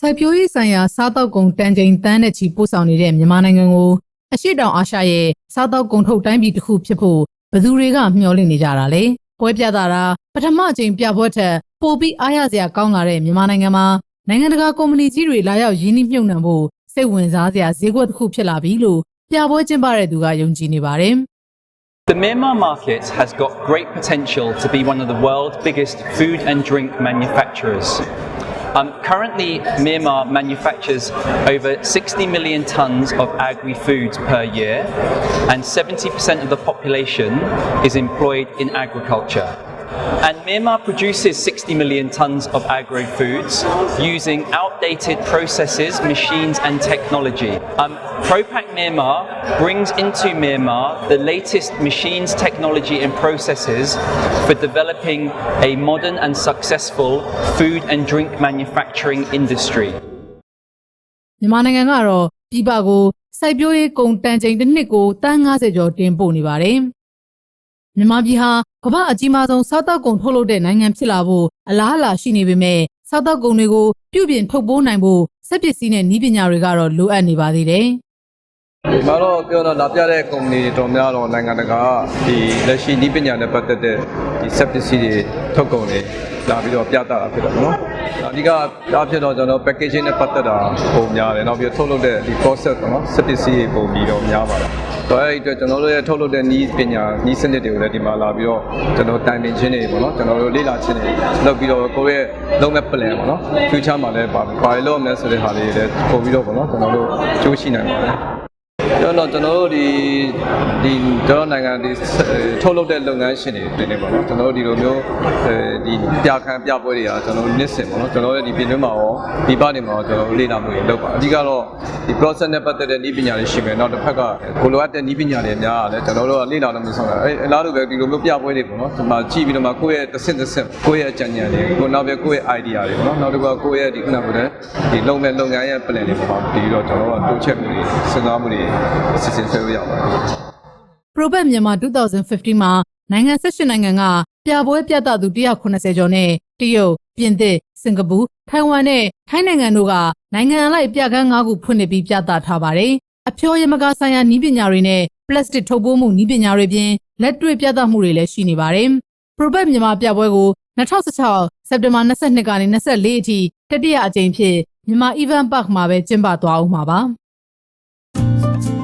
စိုက်ပျိုးရေးဆိုင်ရာစားတောက်ကုန်တန်ချိန်တန်းနဲ့ချီပို့ဆောင်နေတဲ့မြန်မာနိုင်ငံကိုအရှိတောင်အာရှရဲ့စားတောက်ကုန်ထုတ်တိုင်းပြည်တစ်ခုဖြစ်ဖို့ဘယ်သူတွေကမျှော်လင့်နေကြတာလဲပွဲပြတာတာပထမအကြိမ်ပြပွဲထက်ပိုပြီးအားရစရာကောင်းလာတဲ့မြန်မာနိုင်ငံမှာနိုင်ငံတကာကုမ္ပဏီကြီးတွေလာရောက်ရင်းနှီးမြှုပ်နှံဖို့စိတ်ဝင်စားစရာဈေးကွက်တစ်ခုဖြစ်လာပြီလို့ပြပွဲကျင်းပတဲ့သူကယုံကြည်နေပါတယ် The Myanmar market has got great potential to be one of the world's biggest food and drink manufacturers. Um, currently, Myanmar manufactures over 60 million tons of agri foods per year, and 70% of the population is employed in agriculture. And Myanmar produces 60 million tons of agro foods using outdated processes, machines, and technology. Um, Propac Myanmar brings into Myanmar the latest machines, technology, and processes for developing a modern and successful food and drink manufacturing industry. မြန်မာနိုင်ငံကတော့ပြည်ပကိုစိုက်ပျိုးရေးကုန်တန်ချိန်တစ်နှစ်ကိုတန်း90ကျော်တင်ပို့နေပါတယ်။ မြန်မာပြည်ဟာကမ္ဘာအကြီးမားဆုံးစားတောက်ကုန်ထုတ်လုပ်တဲ့နိုင်ငံဖြစ်လာဖို့အလားအလာရှိနေပေမဲ့စားတောက်ကုန်တွေကိုပြုပြင်ထုတ်ပိုးနိုင်ဖို့စက်ပစ္စည်းနဲ့နည်းပညာတွေကတော့လိုအပ်နေပါသေးတယ်။ဒီမှာတော့ပြောတော့လာပြတဲ့ကုမ္ပဏီတွေတော်များတော့နိုင်ငံတကာကဒီလက်ရှိဤပညာနဲ့ပတ်သက်တဲ့ဒီ set ပစ္စည်းတွေထုတ်ကုန်တွေလာပြီးတော့ပြသတာဖြစ်တယ်နော် အဓိကအားဖြင့်တော့ကျွန်တော် packaging နဲ့ပတ်သက်တာပုံများတယ်နောက်ပြီးတော့ထုတ်လုပ်တဲ့ဒီ process ပေါ့နော် set ပစ္စည်းတွေပုံပြီးတော့များပါတယ်တော့အဲ့ဒီအတွက်ကျွန်တော်တို့ရဲ့ထုတ်လုပ်တဲ့ဤပညာဤစနစ်တွေကိုလည်းဒီမှာလာပြီးတော့ကျွန်တော်တိုင်ပင်ခြင်းတွေပေါ့နော်ကျွန်တော်တို့လေ့လာခြင်းတွေလုပ်ပြီးတော့ကိုယ့်ရဲ့လုပ်မဲ့ plan ပေါ့နော် future မှာလည်းပါဘာတွေလုပ်မလဲဆိုတဲ့ဟာတွေလည်းပို့ပြီးတော့ပေါ့နော်ကျွန်တော်တို့ကြိုးရှိနိုင်ပါတယ် ကျွန်တော်ကျွန်တော်တို့ဒီဒီကျွန်တော်နိုင်ငံဒီထုတ်လုပ်တဲ့လုပ်ငန်းရှင်တွေတင်နေပါတော့ကျွန်တော်တို့ဒီလိုမျိုးအဲဒီပြခန်းပြပွဲတွေကကျွန်တော်တို့နှစ်စင်ပေါ့နော်ကျွန်တော်တို့ဒီပြင်တွင်းမှာရောဒီပနေမှာရောကျွန်တော်တို့လေ့လာမှုတွေလုပ်ပါအဓိကတော့ဒီ process နဲ့ပတ်သက်တဲ့နည်းပညာတွေရှိမယ်နောက်တစ်ဖက်ကကိုလိုအပ်တဲ့နည်းပညာတွေအများအားလည်းကျွန်တော်တို့ကလေ့လာလို့မဆောင်တာအဲအလားတူပဲဒီလိုမျိုးပြပွဲတွေပေါ့နော်ဒီမှာကြည့်ပြီးတော့မှကိုယ့်ရဲ့တစ်ဆင့်တစ်ဆင့်ကိုယ့်ရဲ့အကြံဉာဏ်တွေကိုနောက်ပြီးကိုယ့်ရဲ့ idea တွေပေါ့နော်နောက်တစ်ခါကိုယ့်ရဲ့ဒီခုနကတည်းကဒီလုပ်မဲ့လုပ်ငန်းရဲ့ plan တွေပေါ့ပါဒီတော့ကျွန်တော်တို့ကတိုးချက်မှုတွေစဉ်းစားမှုတွေစီစဉ်ဆွဲလို့ရပါတယ် Probat မြန်မာ2015မှာနိုင်ငံ18နိုင်ငံကပြပွဲပြသသူ180ကျော်နဲ့တရုတ်၊ပြင်သစ်၊စင်ကာပူ၊ထိုင်ဝမ်နဲ့ထိုင်းနိုင်ငံတို့ကနိုင်ငံအလိုက်ပြကန်း၅ခုဖွင့်လှစ်ပြီးပြသထားပါတယ်။အဖျော်ရမကာဆိုင်ရာနည်းပညာတွေနဲ့ပလတ်စတစ်ထုတ်ပိုးမှုနည်းပညာတွေပြင်လက်တွေ့ပြသမှုတွေလည်းရှိနေပါတယ်။ Probat မြန်မာပြပွဲကို2016စက်တင်ဘာ22ကနေ24အထိတတိယအကြိမ်ဖြစ်မြန်မာ Event Park မှာပဲကျင်းပသွားအောင်မှာပါ။ Thank you.